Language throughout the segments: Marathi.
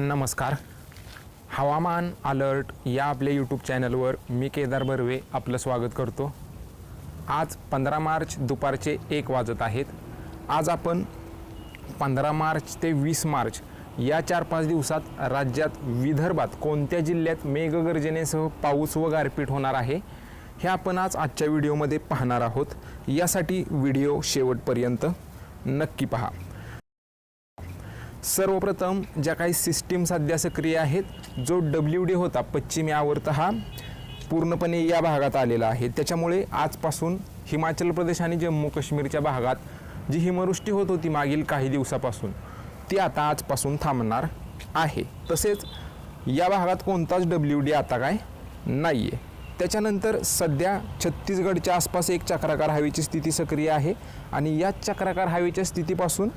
नमस्कार. हवामान अलर्ट या आपल्या यूट्यूब चॅनलवर मी केदार बर्वे आपलं स्वागत करतो. आज पंधरा मार्च दुपारचे एक वाजत आहेत. आज आपण पंधरा मार्च ते वीस मार्च या चार पाच दिवसात राज्यात विदर्भात कोणत्या जिल्ह्यात मेघगर्जनेसह पाऊस व गारपीट होणार आहे हे आपण आज आजच्या व्हिडिओमध्ये पाहणार आहोत. यासाठी व्हिडिओ शेवटपर्यंत नक्की पहा. सर्वप्रथम ज्या काही सिस्टीम सध्या सक्रिय आहेत जो डब्ल्यू डी होता पश्चिमी आवर्त हा पूर्णपणे या भागात आलेला आहे. त्याच्यामुळे आजपासून हिमाचल प्रदेश आणि जम्मू काश्मीरच्या भागात जी हिमवृष्टी होत होती मागील काही दिवसापासून ती आता आजपासून थांबणार आहे. तसेच या भागात कोणताच डब्ल्यू डी आता काय नाही आहे त्याच्यानंतर सध्या छत्तीसगडच्या आसपास एक चक्राकार हवेची स्थिती सक्रिय आहे आणि या चक्राकार हवेच्या स्थितीपासून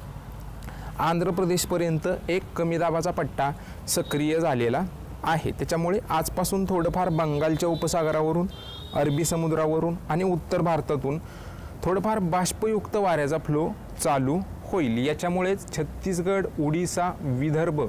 आंध्र प्रदेशपर्यंत एक कमी दाबाचा पट्टा सक्रिय झालेला आहे. त्याच्यामुळे आजपासून थोडंफार बंगालच्या उपसागरावरून अरबी समुद्रावरून आणि उत्तर भारतातून थोडंफार बाष्पयुक्त वाऱ्याचा फ्लो चालू होईल. याच्यामुळेच छत्तीसगड उडीसा विदर्भ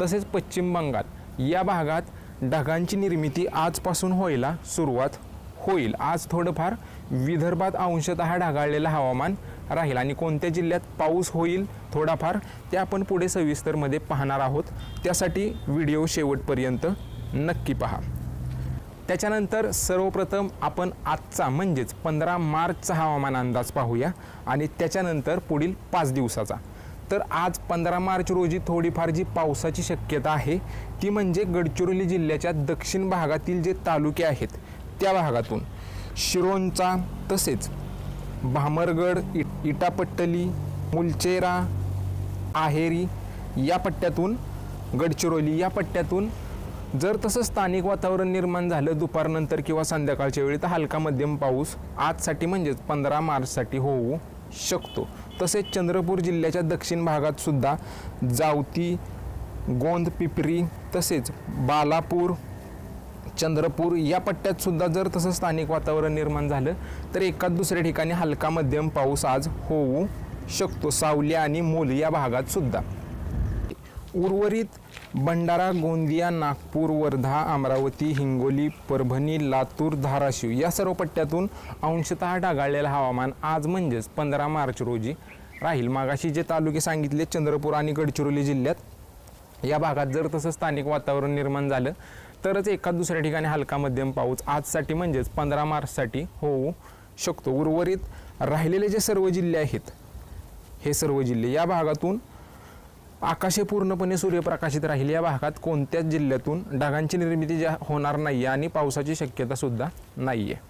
तसेच पश्चिम बंगाल या भागात ढगांची निर्मिती आजपासून व्हायला सुरुवात होईल. आज थोडंफार विदर्भात अंशतः ढगाळलेलं हवामान राहील. आणि कोणत्या जिल्ह्यात पाऊस होईल थोडाफार ते आपण पुढे सविस्तरमध्ये पाहणार आहोत. त्यासाठी व्हिडिओ शेवटपर्यंत नक्की पहा. त्याच्यानंतर सर्वप्रथम आपण आजचा म्हणजेच पंधरा मार्चचा हवामान अंदाज पाहूया आणि त्याच्यानंतर पुढील पाच दिवसाचा. तर आज पंधरा मार्च रोजी थोडीफार जी पावसाची शक्यता आहे ती म्हणजे गडचिरोली जिल्ह्याच्या दक्षिण भागातील जे तालुके आहेत त्या भागातून. शिरोंचा तसेच भामरगड इट इटापट्टली मुलचेरा आहेरी या पट्ट्यातून गडचिरोली या पट्ट्यातून जर तसं स्थानिक वातावरण निर्माण झालं दुपारनंतर किंवा संध्याकाळच्या वेळी तर हलका मध्यम पाऊस आजसाठी म्हणजेच पंधरा मार्चसाठी होऊ शकतो. तसेच चंद्रपूर जिल्ह्याच्या दक्षिण भागात सुद्धा जावती गोंद पिपरी तसेच बालापूर चंद्रपूर या पट्ट्यात सुद्धा जर तसं स्थानिक वातावरण निर्माण झालं तर एकाच दुसऱ्या ठिकाणी हलका मध्यम पाऊस आज होऊ शकतो. सावली आणि मूल या भागात सुद्धा. उर्वरित भंडारा गोंदिया नागपूर वर्धा अमरावती हिंगोली परभणी लातूर धाराशिव या सर्व पट्ट्यातून अंशतः ढगाळलेलं हवामान आज म्हणजेच पंधरा मार्च रोजी राहील. मागाशी जे तालुके सांगितले चंद्रपूर आणि गडचिरोली जिल्ह्यात या भागात जर तसं स्थानिक वातावरण निर्माण झालं तरच एका दुसऱ्या ठिकाणी हलका मध्यम पाऊस आजसाठी म्हणजेच पंधरा मार्चसाठी होऊ शकतो. उर्वरित राहिलेले जे सर्व जिल्हे आहेत हे सर्व जिल्हे या भागातून आकाशे पूर्णपणे सूर्यप्रकाशित राहील. या भागात कोणत्याच जिल्ह्यातून ढगांची निर्मिती ज्या होणार नाही आहे आणि पावसाची शक्यतासुद्धा नाही आहे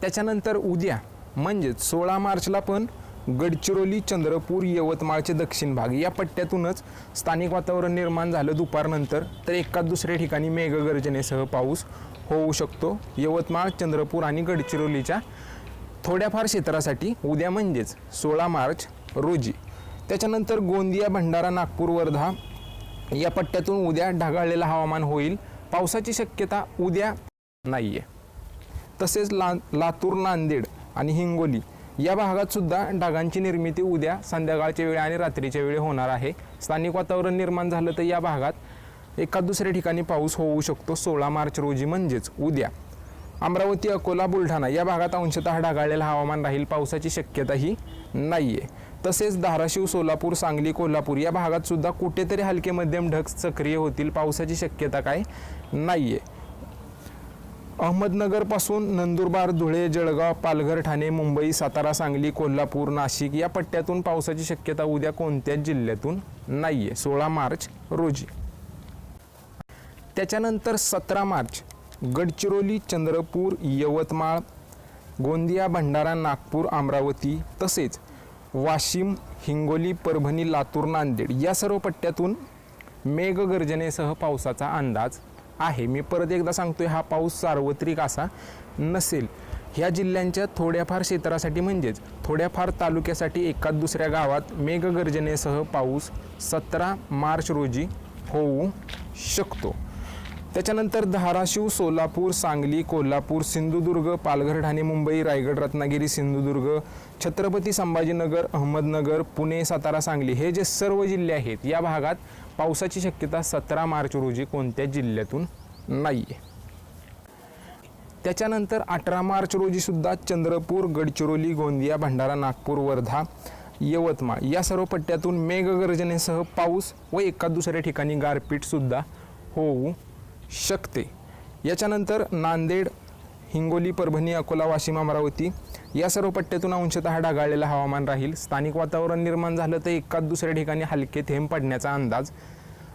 त्याच्यानंतर उद्या म्हणजेच सोळा मार्चला पण गडचिरोली चंद्रपूर यवतमाळचे दक्षिण भाग या पट्ट्यातूनच स्थानिक वातावरण निर्माण झालं दुपारनंतर. तर एका दुसऱ्या ठिकाणी मेघगर्जनेसह पाऊस होऊ शकतो. यवतमाळ चंद्रपूर आणि गडचिरोलीच्या थोड्याफार क्षेत्रासाठी उद्या म्हणजेच सोळा मार्च रोजी. त्याच्यानंतर गोंदिया भंडारा नागपूर वर्धा या पट्ट्यातून उद्या ढगाळलेलं हवामान होईल. पावसाची शक्यता उद्या नाही आहे तसेच ला लातूर नांदेड आणि हिंगोली या भागात सुद्धा ढगांची निर्मिती उद्या संध्याकाळच्या वेळी आणि रात्रीच्या वेळी होणार आहे. स्थानिक वातावरण निर्माण झालं तर या भागात एका दुसऱ्या ठिकाणी पाऊस होऊ शकतो. सोळा मार्च रोजी म्हणजेच उद्या. अमरावती अकोला बुलढाणा या भागात अंशतः ढगाळलेलं हवामान राहील. पावसाची शक्यताही नाही आहे तसेच धाराशिव सोलापूर सांगली कोल्हापूर या भागात सुद्धा कुठेतरी हलके मध्यम ढग सक्रिय होतील. पावसाची शक्यता काय? नाही आहे अहमदनगरपासून नंदुरबार धुळे जळगाव पालघर ठाणे मुंबई सातारा सांगली कोल्हापूर नाशिक या पट्ट्यातून पावसाची शक्यता उद्या कोणत्याच जिल्ह्यातून नाही आहे सोळा मार्च रोजी. त्याच्यानंतर सतरा मार्च गडचिरोली चंद्रपूर यवतमाळ गोंदिया भंडारा नागपूर अमरावती तसेच वाशिम हिंगोली परभणी लातूर नांदेड या सर्व पट्ट्यातून मेघगर्जनेसह पावसाचा अंदाज आहे. मी परत एकदा सांगतोय हा पाऊस सार्वत्रिक असा नसेल. ह्या जिल्ह्यांच्या थोड्याफार क्षेत्रासाठी म्हणजेच थोड्याफार तालुक्यासाठी एका दुसऱ्या गावात मेघगर्जनेसह पाऊस सतरा मार्च रोजी होऊ शकतो. त्याच्यानंतर धाराशिव सोलापूर सांगली कोल्हापूर सिंधुदुर्ग पालघर ठाणे मुंबई रायगड रत्नागिरी सिंधुदुर्ग छत्रपती संभाजीनगर अहमदनगर पुणे सातारा सांगली हे जे सर्व जिल्हे आहेत या भागात पावसाची शक्यता सतरा मार्च रोजी कोणत्याच जिल्ह्यातून नाही आहे त्याच्यानंतर अठरा मार्च रोजी सुद्धा चंद्रपूर गडचिरोली गोंदिया भंडारा नागपूर वर्धा यवतमाळ या सर्व पट्ट्यातून मेघगर्जनेसह पाऊस व एका दुसऱ्या ठिकाणी गारपीटसुद्धा होऊ शकते. याच्यानंतर नांदेड हिंगोली परभणी अकोला वाशिम अमरावती या सर्व पट्ट्यातून अंशतः ढगाळलेलं हवामान राहील. स्थानिक वातावरण निर्माण झालं तर एकाच दुसऱ्या ठिकाणी हलके थेंब पडण्याचा अंदाज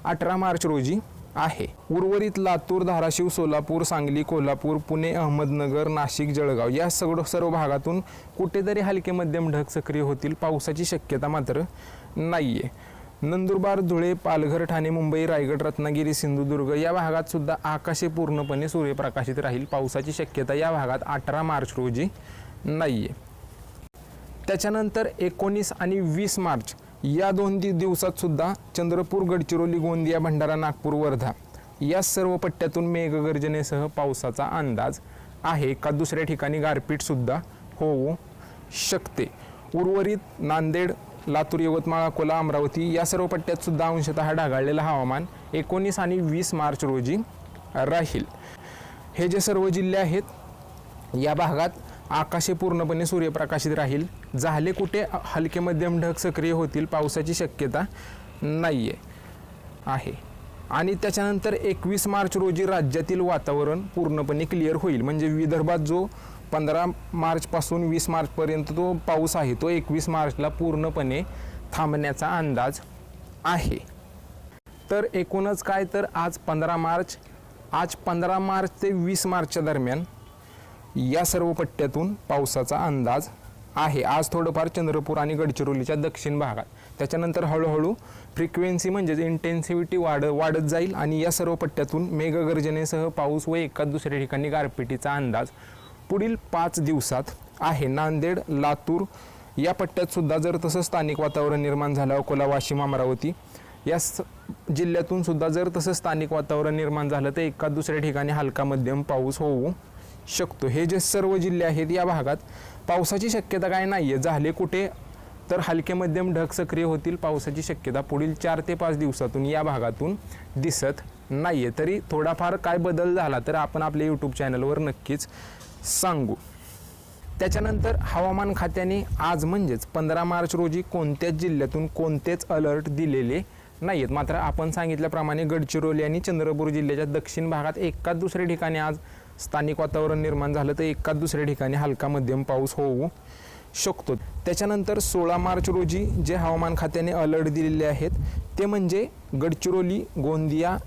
अठरा मार्च रोजी आहे. उर्वरित लातूर धाराशिव सोलापूर सांगली कोल्हापूर पुणे अहमदनगर नाशिक जळगाव या सगळं सर्व भागातून कुठेतरी हलके मध्यम ढग सक्रिय होतील. पावसाची शक्यता मात्र नाही आहे नंदुरबार धुळे पालघर ठाणे मुंबई रायगड रत्नागिरी सिंधुदुर्ग या भागात सुद्धा आकाशे पूर्णपणे सूर्यप्रकाशित राहील. पावसाची शक्यता या भागात अठरा मार्च रोजी नाही आहे त्याच्यानंतर एकोणीस आणि वीस मार्च या दोन दिवसात सुद्धा चंद्रपूर गडचिरोली गोंदिया भंडारा नागपूर वर्धा या सर्व पट्ट्यातून मेघगर्जनेसह पावसाचा अंदाज आहे. का दुसऱ्या ठिकाणी गारपीटसुद्धा होऊ शकते. उर्वरित नांदेड लातूर यवतमाळ अकोला अमरावती या सर्व पट्ट्यात सुद्धा अंशतः ढगाळलेलं हवामान एकोणीस आणि वीस मार्च रोजी राहील. हे जे सर्व जिल्हे आहेत या भागात आकाशे पूर्णपणे सूर्यप्रकाशित राहील. झाले कुठे हलके मध्यम ढग सक्रिय होतील पावसाची शक्यता नाही आहे. आणि त्याच्यानंतर एकवीस मार्च रोजी राज्यातील वातावरण पूर्णपणे क्लिअर होईल. म्हणजे विदर्भात जो पंधरा मार्चपासून वीस मार्चपर्यंत तो पाऊस आहे तो एकवीस मार्चला पूर्णपणे थांबण्याचा अंदाज आहे. तर एकूणच काय तर आज पंधरा मार्च आज पंधरा मार्च ते वीस मार्चच्या दरम्यान या सर्व पट्ट्यातून पावसाचा अंदाज आहे. आज थोडंफार चंद्रपूर आणि गडचिरोलीच्या दक्षिण भागात. त्याच्यानंतर हळूहळू फ्रिक्वेन्सी म्हणजेच इंटेन्सिव्हिटी वाढ वाढत जाईल आणि या सर्व पट्ट्यातून मेघगर्जनेसह पाऊस व एकाच दुसऱ्या ठिकाणी गारपिटीचा अंदाज पुढील पाच दिवसात आहे नांदेड लातूर. या पट्ट्यात सुद्धा जर तसं स्थानिक वातावरण निर्माण झालं अकोला वाशिम अमरावती या स जिल्ह्यातून सुद्धा जर तसं स्थानिक वातावरण निर्माण झालं तर एका दुसऱ्या ठिकाणी हलका मध्यम पाऊस होऊ शकतो. हे जे सर्व जिल्हे आहेत या भागात पावसाची शक्यता काय नाही आहे झाले कुठे तर हलके मध्यम ढग सक्रिय होतील पावसाची शक्यता पुढील चार ते पाच दिवसातून या भागातून दिसत नाही आहे तरी थोडाफार काय बदल झाला तर आपण आपल्या यूट्यूब चॅनलवर नक्कीच सांगू. त्याच्यानंतर हवामान खात्याने आज म्हणजेच पंधरा मार्च रोजी कोणत्याच जिल्ह्यातून कोणतेच अलर्ट दिलेले नाही आहेत मात्र आपण सांगितल्याप्रमाणे गडचिरोली आणि चंद्रपूर जिल्ह्याच्या दक्षिण भागात एकाच दुसऱ्या ठिकाणी आज स्थानिक वातावरण निर्माण झालं तर एकाच दुसऱ्या ठिकाणी हलका मध्यम पाऊस होऊ शकतो. त्याच्यानंतर सोळा मार्च रोजी जे हवामान खात्याने अलर्ट दिलेले आहेत ते म्हणजे गडचिरोली गोंदिया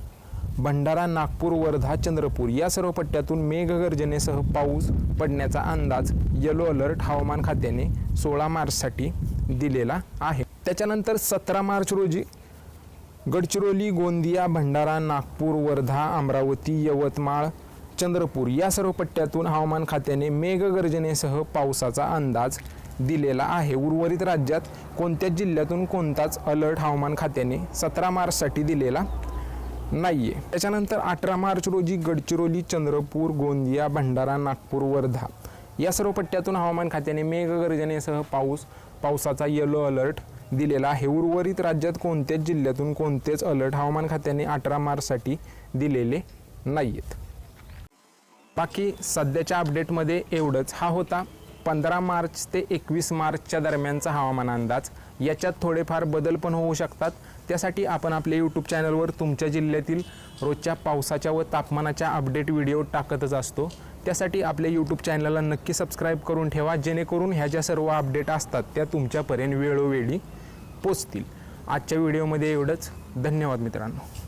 भंडारा नागपूर वर्धा चंद्रपूर या सर्व पट्ट्यातून मेघगर्जनेसह पाऊस पडण्याचा अंदाज येलो अलर्ट हवामान खात्याने सोळा मार्चसाठी दिलेला आहे. त्याच्यानंतर सतरा मार्च रोजी गडचिरोली गोंदिया भंडारा नागपूर वर्धा अमरावती यवतमाळ चंद्रपूर या सर्व पट्ट्यातून हवामान खात्याने मेघगर्जनेसह पावसाचा अंदाज दिलेला आहे. उर्वरित राज्यात कोणत्याच जिल्ह्यातून कोणताच अलर्ट हवामान खात्याने सतरा मार्चसाठी दिलेला नाही आहे त्याच्यानंतर अठरा मार्च रोजी गडचिरोली चंद्रपूर गोंदिया भंडारा नागपूर वर्धा या सर्व पट्ट्यातून हवामान खात्याने मेघगर्जनेसह पाऊस पावसाचा येलो अलर्ट दिलेला आहे. उर्वरित राज्यात कोणत्याच जिल्ह्यातून कोणतेच अलर्ट हवामान खात्याने अठरा मार्चसाठी दिलेले नाही आहेत बाकी सध्याच्या अपडेटमध्ये एवढंच. हा होता पंधरा मार्च ते एकवीस मार्चच्या दरम्यानचा हवामान अंदाज. याच्यात थोडेफार बदल पण होऊ शकतात. त्यासाठी आपण आपल्या यूट्यूब चॅनलवर तुमच्या जिल्ह्यातील रोजच्या पावसाच्या व तापमानाच्या अपडेट व्हिडिओ टाकतच असतो. त्यासाठी आपल्या यूट्यूब चॅनलला नक्की सबस्क्राईब करून ठेवा जेणेकरून ह्या ज्या सर्व अपडेट असतात त्या तुमच्यापर्यंत वेळोवेळी पोचतील. आजच्या व्हिडिओमध्ये एवढंच. धन्यवाद मित्रांनो.